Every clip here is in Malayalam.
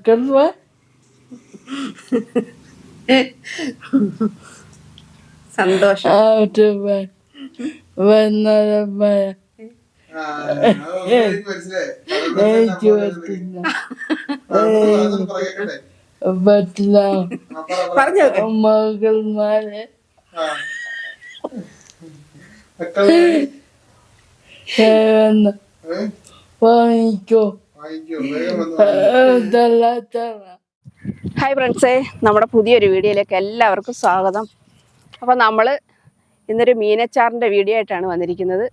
മക്കൾ സന്തോഷം. ആയിട്ട് വന്നതമായ ആ, അത് എനിക്ക് മനസ്സിലായി. അതുകൊണ്ട് എനിക്ക് ഞാൻ പറ്റില്ല. അതൊന്ന് പറയട്ടെ. ഹായ് ഫ്രണ്ട്സേ നമ്മുടെ പുതിയൊരു വീഡിയോയിലേക്ക് എല്ലാവർക്കും സ്വാഗതം. അപ്പോൾ നമ്മൾ ഇന്നൊരു മീനച്ചാറിന്റെ വീഡിയോ ആയിട്ടാണ് വന്നിരിക്കുന്നത്.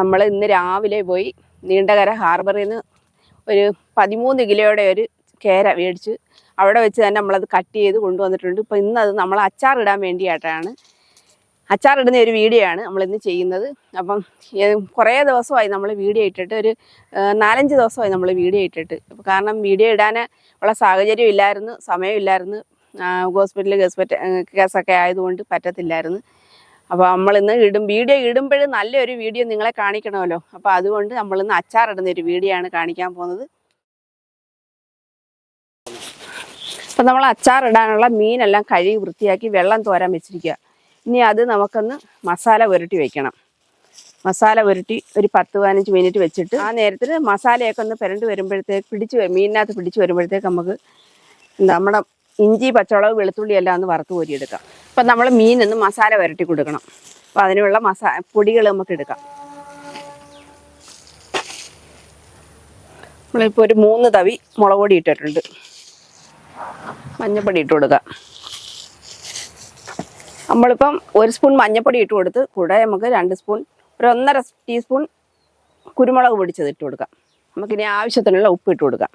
നമ്മൾ ഇന്ന് രാവിലെ പോയി നീണ്ടകര ഹാർബറിൽ നിന്ന് ഒരു പതിമൂന്ന് കിലോയുടെ ഒരു കേര മേടിച്ച് അവിടെ വെച്ച് തന്നെ നമ്മളത് കട്ട് ചെയ്ത് കൊണ്ടുവന്നിട്ടുണ്ട്. ഇപ്പോൾ ഇന്നത് നമ്മൾ അച്ചാറിടാൻ വേണ്ടിയിട്ടാണ് അച്ചാറിടുന്ന ഒരു വീഡിയോ ആണ് നമ്മൾ ഇന്ന് ചെയ്യുന്നത്. അപ്പം കുറേ ദിവസമായി നമ്മൾ വീഡിയോ ഇട്ടിട്ട് ഒരു നാലഞ്ച് ദിവസമായി നമ്മൾ വീഡിയോ ഇട്ടിട്ട്. കാരണം വീഡിയോ ഇടാൻ ഉള്ള സാഹചര്യം ഇല്ലായിരുന്നു സമയമില്ലായിരുന്നു. ഹോസ്പിറ്റൽ കേസ് കേസൊക്കെ ആയതുകൊണ്ട് പറ്റത്തില്ലായിരുന്നു. അപ്പോൾ നമ്മളിന്ന് ഇടും വീഡിയോ ഇടുമ്പോഴും നല്ലൊരു വീഡിയോ നിങ്ങളെ കാണിക്കണമല്ലോ. അപ്പോൾ അതുകൊണ്ട് നമ്മളിന്ന് അച്ചാറിടുന്ന ഒരു വീഡിയോ ആണ് കാണിക്കാൻ പോകുന്നത്. അപ്പം നമ്മൾ അച്ചാറിടാനുള്ള മീനെല്ലാം കഴുകി വൃത്തിയാക്കി വെള്ളം തോരാൻ വെച്ചിരിക്കുക ഇനി അത് നമുക്കൊന്ന് മസാല പുരട്ടി വെക്കണം. മസാല പുരട്ടി ഒരു പത്ത് പതിനഞ്ച് മിനിറ്റ് വെച്ചിട്ട് ആ നേരത്തിൽ മസാലയൊക്കെ ഒന്ന് പുരണ്ട് വരുമ്പോഴത്തേക്ക് പിടിച്ച് മീനിനകത്ത് പിടിച്ച് വരുമ്പോഴത്തേക്ക് നമുക്ക് നമ്മുടെ ഇഞ്ചി പച്ചമുളക് വെളുത്തുള്ളി എല്ലാം ഒന്ന് വറുത്ത് കോരിയെടുക്കാം. അപ്പം നമ്മൾ മീനൊന്ന് മസാല പുരട്ടി കൊടുക്കണം. അപ്പം അതിനുള്ള മസാ പൊടികൾ നമുക്ക് എടുക്കാം. നമ്മളിപ്പോൾ ഒരു മൂന്ന് തവി മുളക് പൊടി ഇട്ടിട്ടുണ്ട്. മഞ്ഞൾപ്പൊടി ഇട്ട് കൊടുക്കാം. നമ്മളിപ്പം ഒരു സ്പൂൺ മഞ്ഞൾപ്പൊടി ഇട്ട് കൊടുത്ത് കൂടെ നമുക്ക് രണ്ട് സ്പൂൺ ഒരു ഒന്നര ടീസ്പൂൺ കുരുമുളക് പൊടിച്ചത് ഇട്ട് കൊടുക്കാം. നമുക്കിനി ആവശ്യത്തിനുള്ള ഉപ്പ് ഇട്ട് കൊടുക്കാം.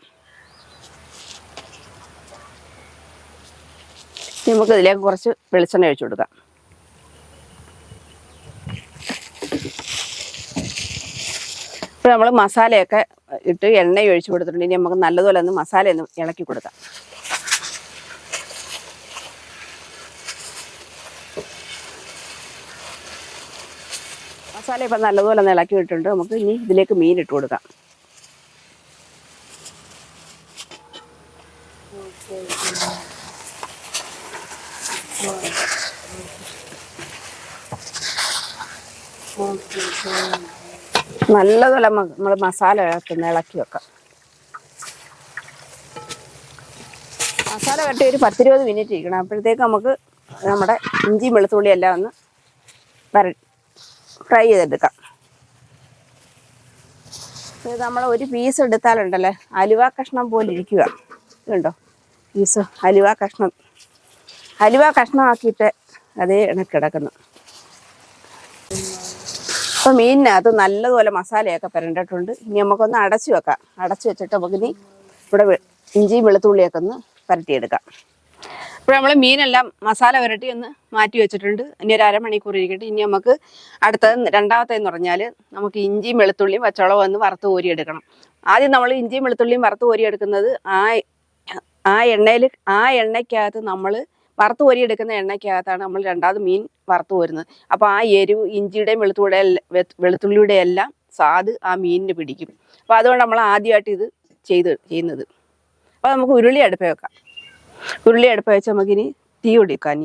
നമുക്ക് ഇതിലേക്ക് കുറച്ച് വെളിച്ചെണ്ണ ഒഴിച്ചു കൊടുക്കാം. ഇപ്പോൾ നമ്മൾ മസാലയൊക്കെ ഇട്ട് എണ്ണ ഒഴിച്ചു കൊടുത്തിട്ടുണ്ട്. ഇനി നമുക്ക് നല്ലതുപോലെ ഒന്ന് മസാല ഒന്ന് ഇളക്കി കൊടുക്കാം. മസാല ഇപ്പം നല്ലതുപോലെ ഒന്ന് ഇളക്കി ഇട്ടിട്ടുണ്ട്. നമുക്ക് ഇനി ഇതിലേക്ക് മീൻ ഇട്ട് കൊടുക്കാം. നല്ലതുപോലെ നമ്മൾ മസാല ഇളക്കുന്ന ഇളക്കി വെക്കാം. മസാല കട്ടി ഒരു പത്തിരുപത് മിനിറ്റ് ഇരിക്കണം. അപ്പോഴത്തേക്ക് നമുക്ക് നമ്മുടെ ഇഞ്ചിയും വെളുത്തുള്ളിയും എല്ലാം ഒന്ന് വര ഫ്രൈ ചെയ്തെടുക്കാം. ഇത് നമ്മൾ ഒരു പീസ് എടുത്താലുണ്ടല്ലേ അലുവ കഷ്ണം പോലെ ഇരിക്കുക. ഇതുണ്ടോ? പീസ് അലുവ കഷ്ണം. അലുവ കഷ്ണമാക്കിയിട്ട് അതേ കിടക്കുന്നു അപ്പോൾ മീനിനകത്ത് നല്ലതുപോലെ മസാലയൊക്കെ പരണ്ടിട്ടുണ്ട്. ഇനി നമുക്കൊന്ന് അടച്ചു വെക്കാം. അടച്ചു വെച്ചിട്ട് നമുക്ക് ഇനി ഇവിടെ ഇഞ്ചി വെളുത്തുള്ളിയൊക്കെ ഒന്ന് പുരട്ടിയെടുക്കാം. ഇപ്പോൾ നമ്മൾ മീനെല്ലാം മസാല വരട്ടി ഒന്ന് മാറ്റി വെച്ചിട്ടുണ്ട്. ഇനി ഒരു അരമണിക്കൂർ ഇരിക്കട്ടെ. ഇനി നമുക്ക് അടുത്തത് രണ്ടാമത്തേന്ന് പറഞ്ഞാൽ നമുക്ക് ഇഞ്ചിയും വെളുത്തുള്ളിയും പച്ചവളവും ഒന്ന് വറുത്ത് കോരിയെടുക്കണം ആദ്യം നമ്മൾ ഇഞ്ചിയും വെളുത്തുള്ളിയും വറുത്ത് കോരിയെടുക്കുന്നത് ആ ആ എണ്ണയിൽ ആ എണ്ണയ്ക്കകത്ത് നമ്മൾ വറുത്ത് കോരിയെടുക്കുന്ന എണ്ണയ്ക്കകത്താണ് നമ്മൾ രണ്ടാമത് മീൻ വറുത്ത് കോരുന്നത് അപ്പോൾ ആ എരിവ് ഇഞ്ചിയുടെയും വെളുത്തുള്ളിയുടെ വെളുത്തുള്ളിയുടെ എല്ലാം സ്വാദ് ആ മീനിന് പിടിക്കും. അപ്പോൾ അതുകൊണ്ട് നമ്മൾ ആദ്യമായിട്ട് ഇത് ചെയ്ത് ചെയ്യുന്നത്. അപ്പോൾ നമുക്ക് ഉരുളി അടുപ്പേ വെക്കാം. ഉരുളി അടുപ്പ് വെച്ച് നമുക്കിനി തീ കൊടുക്കാം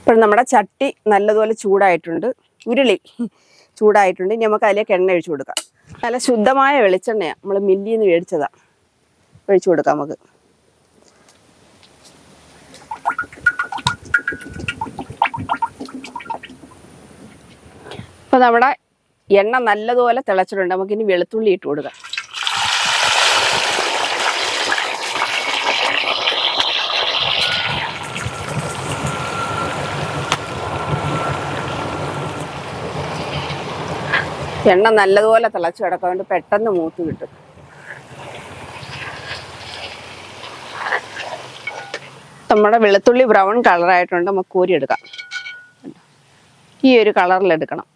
അപ്പോൾ നമ്മുടെ ചട്ടി നല്ലതുപോലെ ചൂടായിട്ടുണ്ട്. ഉരുളി ചൂടായിട്ടുണ്ട്. ഇനി നമുക്ക് അതിലേക്ക് എണ്ണ ഒഴിച്ചു കൊടുക്കാം. നല്ല ശുദ്ധമായ വെളിച്ചെണ്ണയാണ് നമ്മൾ മില്ലിയിൽ നിന്ന് മേടിച്ചതാ. ഒഴിച്ചു കൊടുക്കാം നമുക്ക്. അപ്പൊ നമ്മുടെ എണ്ണ നല്ലതുപോലെ തിളച്ചിട്ടുണ്ട്. നമുക്കിനി വെളുത്തുള്ളി ഇട്ട് കൊടുക്കാം. എണ്ണ നല്ലതുപോലെ തിളച്ച് കിടക്കാണ്ട് പെട്ടെന്ന് മൂത്ത് കിട്ടും. നമ്മുടെ വെളുത്തുള്ളി ബ്രൗൺ കളറായിട്ടുണ്ട്. നമുക്ക് കോരിയെടുക്കാം ഈ ഒരു കളറിലെടുക്കണം.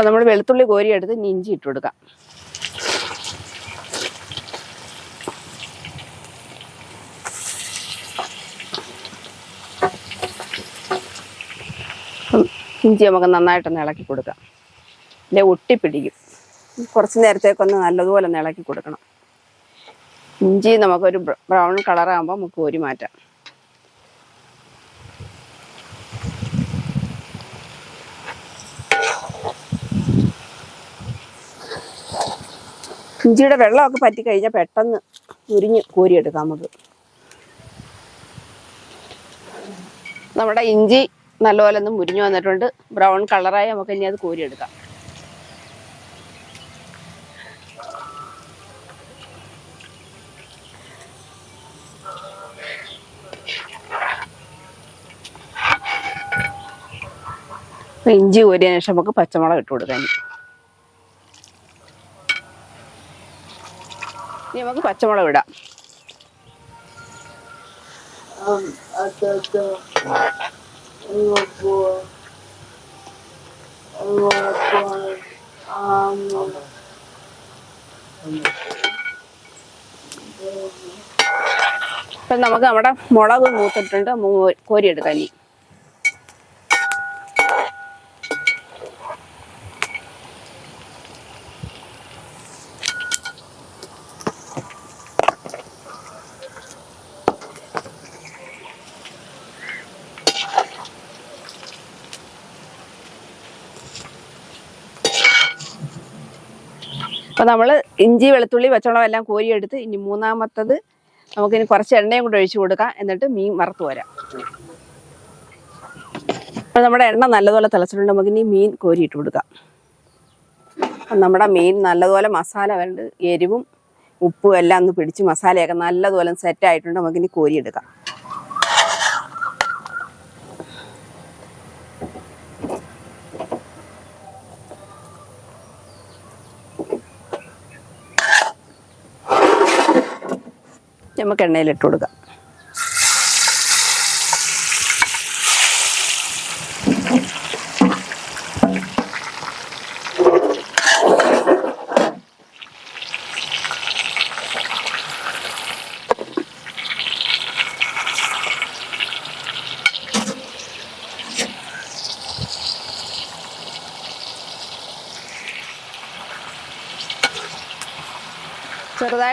അപ്പം നമ്മൾ വെളുത്തുള്ളി കോരിയെടുത്ത് ഇനി ഇഞ്ചി ഇട്ട് കൊടുക്കാം. ഇഞ്ചി നമുക്ക് നന്നായിട്ടൊന്ന് ഇളക്കി കൊടുക്കാം. ഇല്ലേ ഒട്ടിപ്പിടിക്കും കുറച്ച് നേരത്തേക്കൊന്ന് നല്ലതുപോലെ ഒന്ന് ഇളക്കി കൊടുക്കണം. ഇഞ്ചി നമുക്കൊരു ബ്രൗൺ കളറാകുമ്പോൾ നമുക്ക് കോരി മാറ്റാം. ഇഞ്ചിയുടെ വെള്ളമൊക്കെ പറ്റി കഴിഞ്ഞാൽ പെട്ടെന്ന് ഉരിഞ്ഞ് കോരിയെടുക്കാം നമുക്ക്. നമ്മുടെ ഇഞ്ചി നല്ലപോലെ ഒന്ന് മുരിഞ്ഞു വന്നിട്ടുണ്ട്. ബ്രൗൺ കളറായി നമുക്ക് ഇനി അത് കോരിയെടുക്കാം. ഇഞ്ചി കോരിയതിനു ശേഷം നമുക്ക് പച്ചമുളക് ഇട്ട് കൊടുക്കാം ഇനി. നമുക്ക് പച്ചമുളക് ഇടാം. ഇപ്പം നമുക്ക് നമ്മുടെ മുളക് മൂത്തിട്ടുണ്ട് കോരിയെടുക്കാൻ കോരിയെടുക്കാം ഇനി. അപ്പം നമ്മൾ ഇഞ്ചി വെളുത്തുള്ളി പച്ചമുളക് എല്ലാം കോരിയെടുത്ത് ഇനി മൂന്നാമത്തത് നമുക്കിനി കുറച്ച് എണ്ണയും കൂടെ ഒഴിച്ചു കൊടുക്കാം. എന്നിട്ട് മീൻ വറുത്ത് വരാം അപ്പൊ നമ്മുടെ എണ്ണ നല്ലതുപോലെ തിളച്ചിട്ടുണ്ട്. നമുക്കിനി മീൻ കോരിയിട്ട് കൊടുക്കാം. നമ്മുടെ മീൻ നല്ലതുപോലെ മസാല വേണ്ട എരിവും ഉപ്പും എല്ലാം ഒന്ന് പിടിച്ച് മസാലയൊക്കെ നല്ലതുപോലെ സെറ്റ് ആയിട്ടുണ്ട്. നമുക്കിനി കോരിയെടുക്കാം. നമുക്ക് എണ്ണയിലിട്ട് കൊടുക്കാം.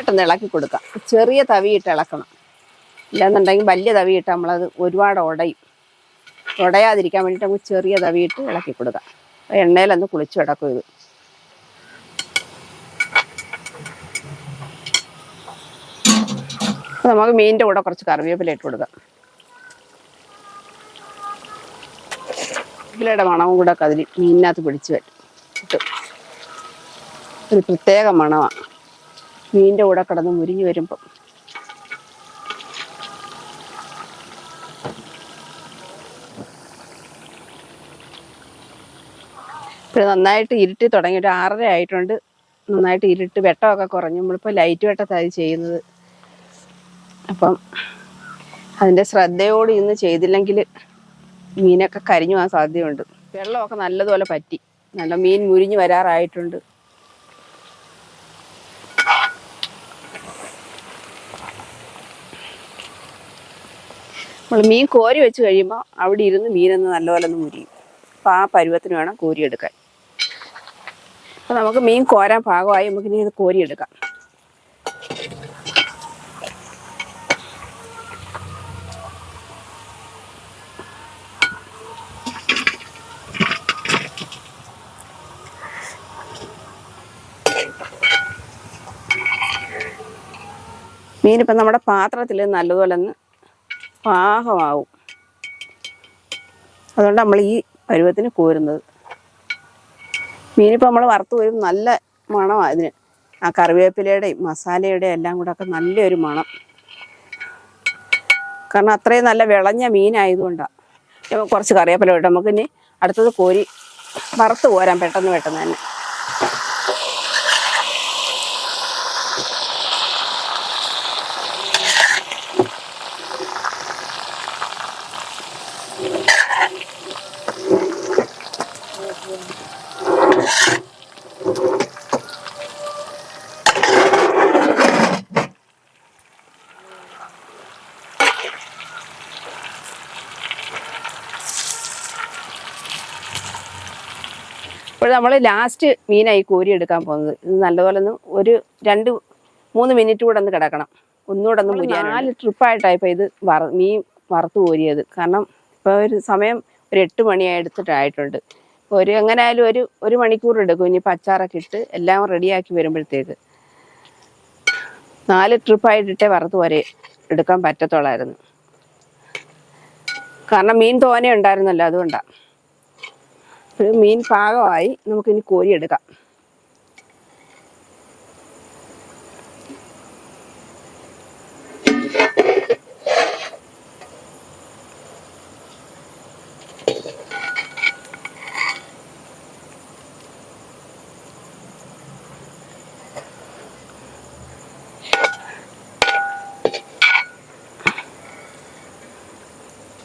ചെറുതായിട്ടൊന്ന് ഇളക്കി കൊടുക്കാം. ചെറിയ തവിയിട്ട് ഇളക്കണം. ഇല്ലാന്നുണ്ടെങ്കിൽ വലിയ തവിയിട്ട് നമ്മളത് ഒരുപാട് ഉടയും. ഉടയാതിരിക്കാൻ വേണ്ടിയിട്ട് നമുക്ക് ചെറിയ തവിയിട്ട് ഇളക്കി കൊടുക്കാം. എണ്ണയിലൊന്ന് കുളിച്ചു കിടക്കും ഇത്. നമുക്ക് മീനിന്റെ കൂടെ കുറച്ച് കറിവേപ്പില ഇട്ട് കൊടുക്കാം. കറിവേപ്പിലയുടെ മണവും കൂടെ ഒക്കെ അതിൽ മീനിനകത്ത് പിടിച്ചു വരും ഒരു പ്രത്യേക മണമാണ് മീനിന്റെ കൂടെ കിടന്ന് മുരിഞ്ഞു വരുമ്പം. ഇപ്പോൾ നന്നായിട്ട് ഇരുട്ടി തുടങ്ങി ഒരു ആറര ആയിട്ടുണ്ട്. നന്നായിട്ട് ഇരുട്ട് വെട്ടമൊക്കെ കുറഞ്ഞു. നമ്മളിപ്പോൾ ലൈറ്റ് വെട്ടത്താണ് ചെയ്യുന്നത്. അപ്പം അതിന്റെ ശ്രദ്ധയോട് ഇന്ന് ചെയ്തില്ലെങ്കിൽ മീനൊക്കെ കരിഞ്ഞു പോകാൻ സാധ്യതയുണ്ട്. വെള്ളമൊക്കെ നല്ലതുപോലെ പറ്റി. നല്ല മീൻ മുരിഞ്ഞു വരാറായിട്ടുണ്ട്. നമ്മൾ മീൻ കോരി വെച്ച് കഴിയുമ്പോൾ അവിടെ ഇരുന്ന് മീനൊന്ന് നല്ലപോലെ ഒന്ന് മുരിയും. അപ്പോൾ ആ പരുവത്തിന് വേണം കോരിയെടുക്കാൻ. അപ്പോൾ നമുക്ക് മീൻ കോരാൻ ഭാഗമായി നമുക്ക് ഇനി ഇത് കോരിയെടുക്കാം. മീനിപ്പം നമ്മുടെ പാത്രത്തിൽ നല്ലതുപോലെ ഒന്ന് പാകമാവും. അതുകൊണ്ട് നമ്മൾ ഈ പരുവത്തിന് കോരുന്നത്. മീനിപ്പോൾ നമ്മൾ വറുത്ത് വരും നല്ല മണമാണ് അതിന് ആ കറിവേപ്പിലയുടെയും മസാലയുടെയും എല്ലാം കൂടെ ഒക്കെ നല്ലൊരു മണം. കാരണം അത്രയും നല്ല വിളഞ്ഞ മീനായതുകൊണ്ടാണ് കുറച്ച് കറിവേപ്പില ഇട്ട് നമുക്ക് ഇനി അടുത്തത് കോരി വറുത്ത് കോരാൻ പെട്ടെന്ന് പെട്ടെന്ന് തന്നെ. ഇപ്പോൾ നമ്മൾ ലാസ്റ്റ് മീനായി കോരി എടുക്കാൻ പോകുന്നത്. ഇത് നല്ലപോലെ ഒന്ന് ഒരു രണ്ട് മൂന്ന് മിനിറ്റ് കൂടെ ഒന്ന് കിടക്കണം. ഒന്നുകൂടെ ഒന്ന് മുരിയാൻ നാല് ട്രിപ്പായിട്ടാണ് ഇപ്പോൾ ഇത് വറ മീൻ വറുത്ത് കോരിയത്. കാരണം ഇപ്പോൾ ഒരു സമയം ഒരു എട്ട് മണിയായി എടുത്തിട്ടായിട്ടുണ്ട്. ഇപ്പോൾ ഒരു എങ്ങനെയായാലും ഒരു ഒരു മണിക്കൂർ എടുക്കും. ഇനി പച്ചാറൊക്കെ ഇട്ട് എല്ലാം റെഡിയാക്കി വരുമ്പോഴത്തേക്ക്. നാല് ട്രിപ്പായിട്ടിട്ടേ വറുത്ത് വരെ എടുക്കാൻ പറ്റത്തുള്ളായിരുന്നു. കാരണം മീൻ തോനെ ഉണ്ടായിരുന്നല്ലോ അതുകൊണ്ടാണ് ഒരു മീൻ പാകമായി നമുക്കിനി കോരിയെടുക്കാം.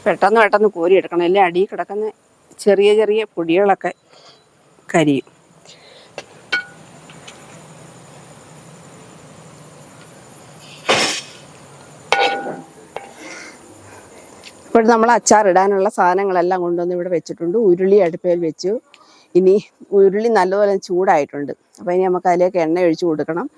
പെട്ടെന്ന് പെട്ടെന്ന് കോരിയെടുക്കണം. എല്ലാം അടിയിൽ കിടക്കുന്ന ചെറിയ ചെറിയ പൊടികളൊക്കെ കരിയും. ഇപ്പോൾ നമ്മൾ അച്ചാറിടാനുള്ള സാധനങ്ങളെല്ലാം കൊണ്ടുവന്ന് ഇവിടെ വെച്ചിട്ടുണ്ട്. ഉരുളി അടുപ്പയിൽ വെച്ചു. ഇനി ഉരുളി നല്ലപോലെ ചൂടായിട്ടുണ്ട്. അപ്പോൾ ഇനി നമുക്ക് അതിലേക്ക് എണ്ണ ഒഴിച്ചു കൊടുക്കണം.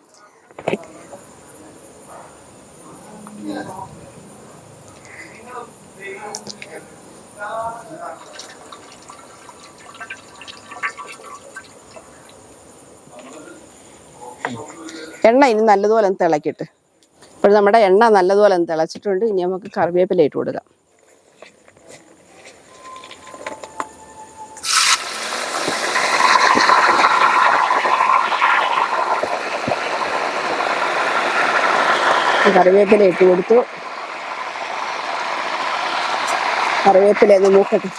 എണ്ണ ഇനി നല്ലതുപോലെ ഒന്ന് തിളക്കിട്ട് ഇപ്പോൾ നമ്മുടെ എണ്ണ നല്ലതുപോലെ ഒന്ന് തിളച്ചിട്ടുണ്ട്. ഇനി നമുക്ക് കറിവേപ്പില ഇട്ട് കൊടുക്കാം. കറിവേപ്പില ഇട്ട് കൊടുത്തു. കറിവേപ്പില ഒന്ന് മൂക്കട്ടെ.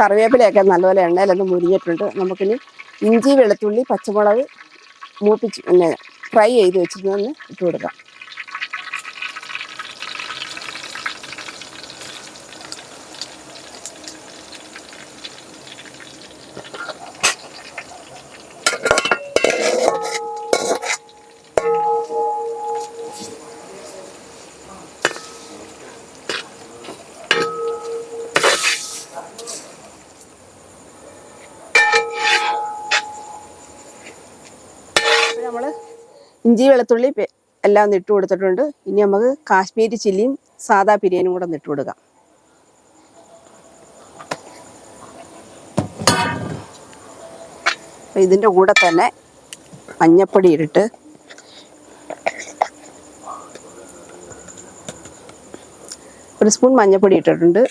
കറിവേപ്പിലയൊക്കെ നല്ലപോലെ എണ്ണയിലൊന്ന് മുരിഞ്ഞിട്ടുണ്ട്. നമുക്കിനി ഇഞ്ചി വെളുത്തുള്ളി പച്ചമുളക് മൂപ്പിച്ച് പിന്നെ ഫ്രൈ ചെയ്ത് വെച്ചിരുന്നൊന്ന് ഇട്ട് കൊടുക്കാം. നമ്മൾ ഇഞ്ചി വെളുത്തുള്ളി എല്ലാം ഇട്ട് കൊടുത്തിട്ടുണ്ട്. ഇനി നമുക്ക് കാശ്മീരി ചില്ലിയും സാദാ ബിരിയാണിയും കൂടെ ഇട്ട് കൊടുക്കാം. ഇതിന്റെ കൂടെ തന്നെ മഞ്ഞപ്പൊടി ഇട്ടിട്ട് ഒരു സ്പൂൺ മഞ്ഞപ്പൊടി ഇട്ടിട്ടുണ്ട്.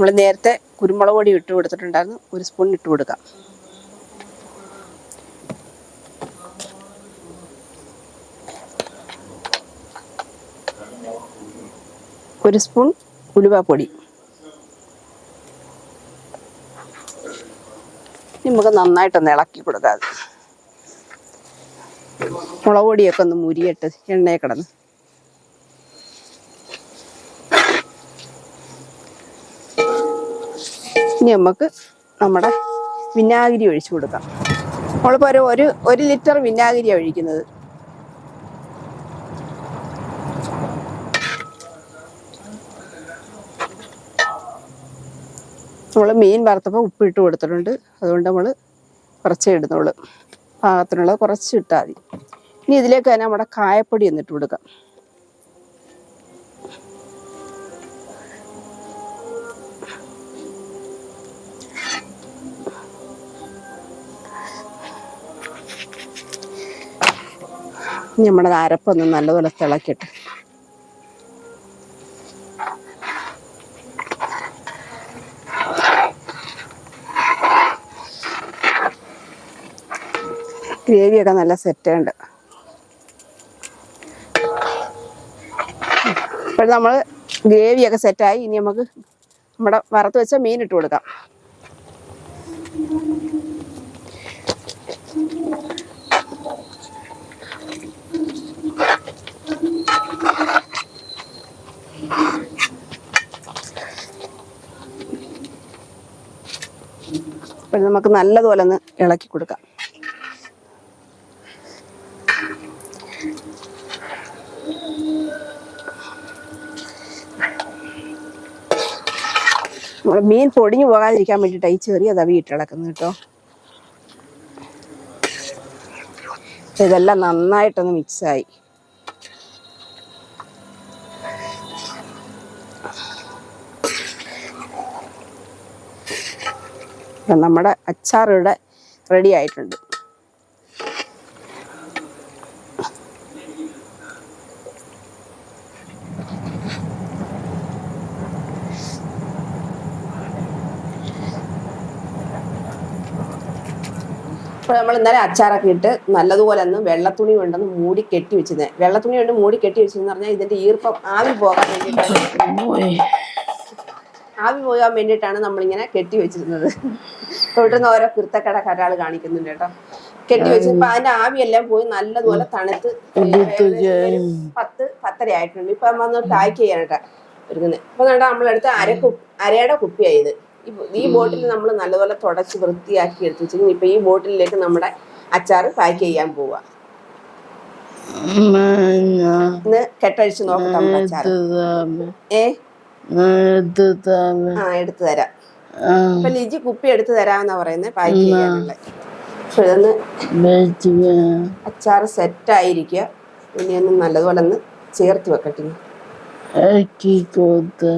നമ്മൾ നേരത്തെ കുരുമുളക് പൊടി ഇട്ട് കൊടുത്തിട്ടുണ്ടായിരുന്നു. ഒരു സ്പൂൺ ഇട്ട് കൊടുക്കാം. ഒരു സ്പൂൺ ഉലുവാപ്പൊടി. പൊടി നമുക്ക് നന്നായിട്ടൊന്ന് ഇളക്കി കൊടുക്കാം മുളക് പൊടിയൊക്കെ ഒന്ന് മുരിയിട്ട്. എണ്ണയെ കിടന്ന്. ഇനി നമുക്ക് നമ്മുടെ വിനാഗിരി ഒഴിച്ചു കൊടുക്കാം. നമ്മളിപ്പോൾ ഒരു ഒരു ഒരു ലിറ്റർ വിനാഗിരിയാണ് ഒഴിക്കുന്നത്. നമ്മൾ മീൻ വറുത്തപ്പോൾ ഉപ്പിട്ട് കൊടുത്തിട്ടുണ്ട്. അതുകൊണ്ട് നമ്മൾ കുറച്ചേ ഇടുന്നുള്ളൂ. പാകത്തിനുള്ളത് കുറച്ച് ഇട്ടാൽ മതി. ഇനി ഇതിലേക്ക് തന്നെ നമ്മുടെ കായപ്പൊടി ഒന്നിട്ട് കൊടുക്കാം. നമ്മുടെ അരപ്പൊന്ന് നല്ലപോലെ തിളക്കിട്ട് ഗ്രേവിയൊക്കെ നല്ല സെറ്റ് ഉണ്ട് ഇപ്പോൾ നമ്മൾ ഗ്രേവിയൊക്കെ സെറ്റായി ഇനി നമുക്ക് നമ്മുടെ വറുത്ത് വെച്ച മീൻ ഇട്ട് കൊടുക്കാം. ഇത് നമുക്ക് നല്ലതുപോലെ ഒന്ന് ഇളക്കി കൊടുക്കാം. നമ്മൾ മീൻ പൊടിഞ്ഞു പോകാതിരിക്കാൻ വേണ്ടിയിട്ടാണ് ഈ ചെറിയ തവി ഇട്ടിളക്കുന്നത് കേട്ടോ. ഇതെല്ലാം നന്നായിട്ടൊന്ന് മിക്സായി നമ്മുടെ അച്ചാർ ഇവിടെ റെഡി ആയിട്ടുണ്ട്. അപ്പോൾ നമ്മൾ ഇന്നലെ അച്ചാറൊക്കെ ഇട്ട് നല്ലതുപോലെ ഒന്ന് വെള്ളത്തുണി കൊണ്ടൊന്ന് മൂടി കെട്ടി വെച്ചിരുന്നത് വെള്ളത്തുണി കൊണ്ട് മൂടി കെട്ടി വെച്ചെന്ന് പറഞ്ഞാൽ ഇതിന്റെ ഈർപ്പം ആവി പോകാൻ വേണ്ടിയിട്ടാണ്. ആവി പോകാൻ വേണ്ടിയിട്ടാണ് നമ്മളിങ്ങനെ കെട്ടി വെച്ചിരുന്നത്. ഇവിടുന്ന് ഓരോ കുരുത്തക്കട കരാൾ കാണിക്കുന്നുണ്ട് കേട്ടോ. കെട്ടി വെച്ചപ്പോ അതിന്റെ ആവിയെല്ലാം പോയി നല്ലതുപോലെ തണുത്ത് പത്ത് പത്തര ആയിട്ടുണ്ട്. ഇപ്പൊ നമ്മൾ പാക്ക് ചെയ്യാനായിട്ടാ ഒരുങ്ങുന്നത് ഇപ്പൊ കണ്ടാ നമ്മളെടുത്ത് അര കുപ്പി അരയുടെ കുപ്പിയായത് ഈ ബോട്ടിൽ നമ്മൾ നല്ലപോലെ തുടച്ച് വൃത്തിയാക്കി എടുത്ത് വെച്ചു ഇപ്പൊ ഈ ബോട്ടിലേക്ക് നമ്മുടെ അച്ചാർ പാക്ക് ചെയ്യാൻ പോവാ. ഇന്ന് കെട്ടഴിച്ച് നോക്കട്ടെ നമ്മുടെ അച്ചാർ ഏ? ആ എടുത്തു തരാം. അപ്പൊ ലിജി കുപ്പി എടുത്തു തരാമെന്നാ പറയുന്നത് പാക്ക് ചെയ്യാനുള്ള. അപ്പൊ ഇതൊന്ന് അച്ചാർ സെറ്റ് ആയിരിക്കുക ഇനി ഒന്ന് നല്ലതുപോലെ ഒന്ന് ചേർത്ത് വെക്കട്ടെ.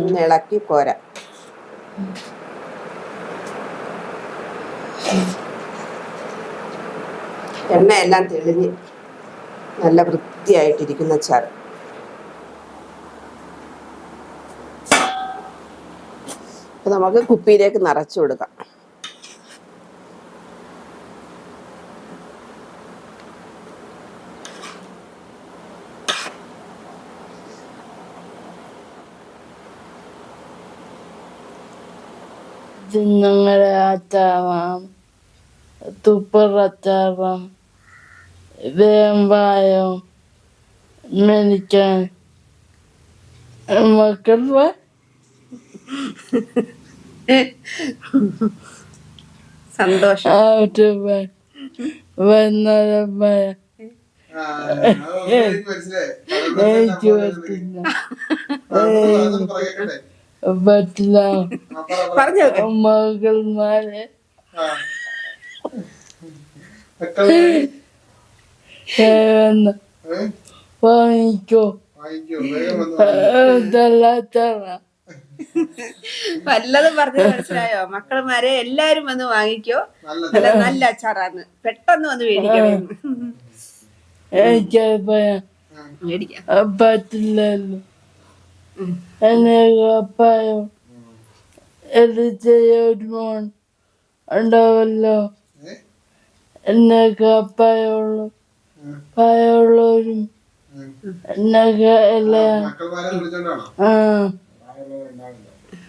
ഒന്ന് ഇളക്കി കോരാം. എണ്ണയെല്ലാം തെളിഞ്ഞ് നല്ല വൃത്തിയായിട്ടിരിക്കുന്ന അച്ചാർ അപ്പൊ നമുക്ക് കുപ്പിയിലേക്ക് നിറച്ചു കൊടുക്കാം. ഞങ്ങളെ അച്ചാറാം തുപ്പറച്ചാറാം വേമ്പായം മേടിക്കാൻ മക്കൾ സന്തോഷം. പറ്റില്ല. മകൾമാരെ? വാങ്ങിക്കോ. വാങ്ങിക്കോ. ഇതല്ലാത്തറ വല്ലതും പറഞ്ഞു മനസ്സിലായോ? മക്കളുമാരെ എല്ലാരും വന്ന് വാങ്ങിക്കോ. നല്ല നല്ല അച്ചാറാന്ന്. പെട്ടെന്ന് വന്ന് മേടിക്കണേ. എനിക്ക് മേടിക്കാം. പറ്റില്ലല്ലോ. എന്നെ അപ്പായോ എന്ത് ചെയ്യൊരു മോൻ ഉണ്ടാവല്ലോ? എന്നൊക്കെ അപ്പായുള്ളു. പായുള്ളവരും എന്നൊക്കെ എല്ലാ ആ പ്രായമുള്ളവർ ഉണ്ടാവില്ല. പായുള്ള ഉണ്ടാവില്ല അതുകൊണ്ടാ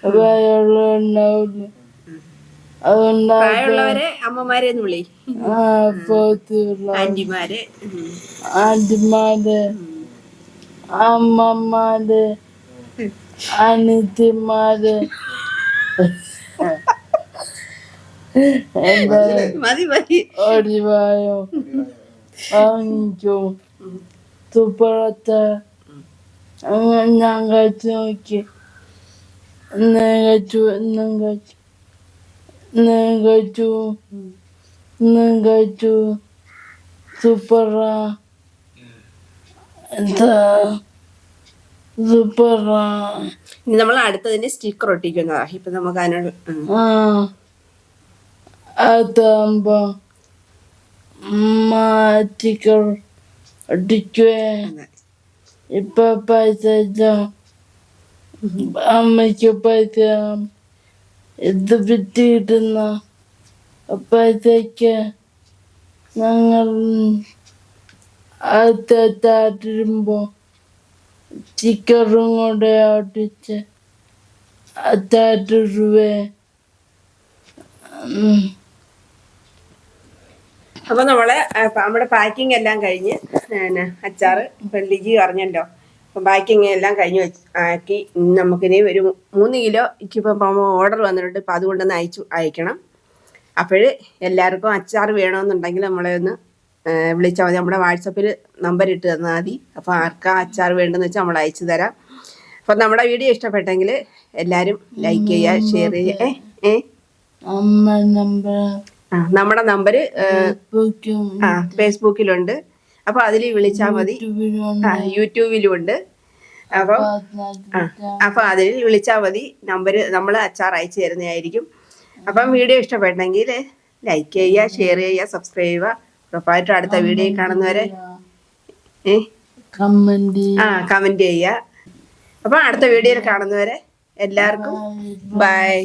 പ്രായമുള്ളവരെ അമ്മമാരെ ഒന്ന് വിളി ആന്റിമാരെ അമ്മമാരെ ആന്റിമാര് അമ്മമാര് അനിത്യമാര് അങ്ങനെ ഞാൻ കഴിച്ചു നോക്കി. ഇന്ന് കഴിച്ചു ഇന്നും കഴിച്ചു സൂപ്പറ എന്താ സൂപ്പറ ഇനി നമ്മൾ അടുത്തതിന്റെ സ്റ്റിക്കർ ഒട്ടിക്കുന്നതാ. ഇപ്പൊ നമുക്ക് അതിനോട് അതാകുമ്പോ മാറ്റിക്കൾ ഒട്ടിക്കുവേ. ഇപ്പൊ പൈസ. അമ്മയ്ക്ക് പൈസ ഇത് വിറ്റ് അപ്പോഴത്തേക്ക് ഞങ്ങൾ അത്താട്ടിരുമ്പോ ചിക്കറും കൂടെ ഒട്ടിച്ച് അത്താട്ടിരുവേ അപ്പൊ നമ്മൾ നമ്മുടെ പാക്കിംഗ് എല്ലാം കഴിഞ്ഞ് അച്ചാറ് ഇപ്പൊ ലിജി പറഞ്ഞല്ലോ. അപ്പൊ പാക്കിംഗ് എല്ലാം കഴിഞ്ഞ് വെച്ച് ആക്കി നമുക്കിനി ഒരു മൂന്ന് കിലോ ഇപ്പം ഓർഡർ വന്നിട്ടുണ്ട്. അപ്പം അതുകൊണ്ടൊന്ന് അയച്ചു അയക്കണം. അപ്പോഴ് എല്ലാവർക്കും അച്ചാർ വേണമെന്നുണ്ടെങ്കിൽ നമ്മളെ ഒന്ന് വിളിച്ചാൽ മതി. നമ്മുടെ വാട്സപ്പിൽ നമ്പർ ഇട്ട് തന്നാൽ മതി. അപ്പോൾ ആർക്കാ അച്ചാർ വേണ്ടെന്ന് വെച്ചാൽ നമ്മൾ അയച്ചു തരാം. അപ്പം നമ്മുടെ വീഡിയോ ഇഷ്ടപ്പെട്ടെങ്കിൽ എല്ലാവരും ലൈക്ക് ചെയ്യുക ഷെയർ ചെയ്യുക. ഏ ഏ? നമ്പർ ആ നമ്മുടെ നമ്പർ ഫേസ്ബുക്കിലുണ്ട്. അപ്പോൾ അതിൽ വിളിച്ചാൽ മതി. യൂട്യൂബിലും ഉണ്ട് അപ്പം അപ്പൊ അതിൽ വിളിച്ചാൽ മതി. നമ്പർ നമ്മൾ അച്ചാർ അയച്ചു തരുന്നതായിരിക്കും. അപ്പം വീഡിയോ ഇഷ്ടപ്പെട്ടെങ്കിൽ ലൈക്ക് ചെയ്യുക ഷെയർ ചെയ്യുക സബ്സ്ക്രൈബ് ചെയ്യുക. ഉറപ്പായിട്ടും അടുത്ത വീഡിയോ കാണുന്നവരെ ആ കമന്റ് ചെയ്യുക. അപ്പം അടുത്ത വീഡിയോയിൽ കാണുന്നവരെ എല്ലാവർക്കും ബൈ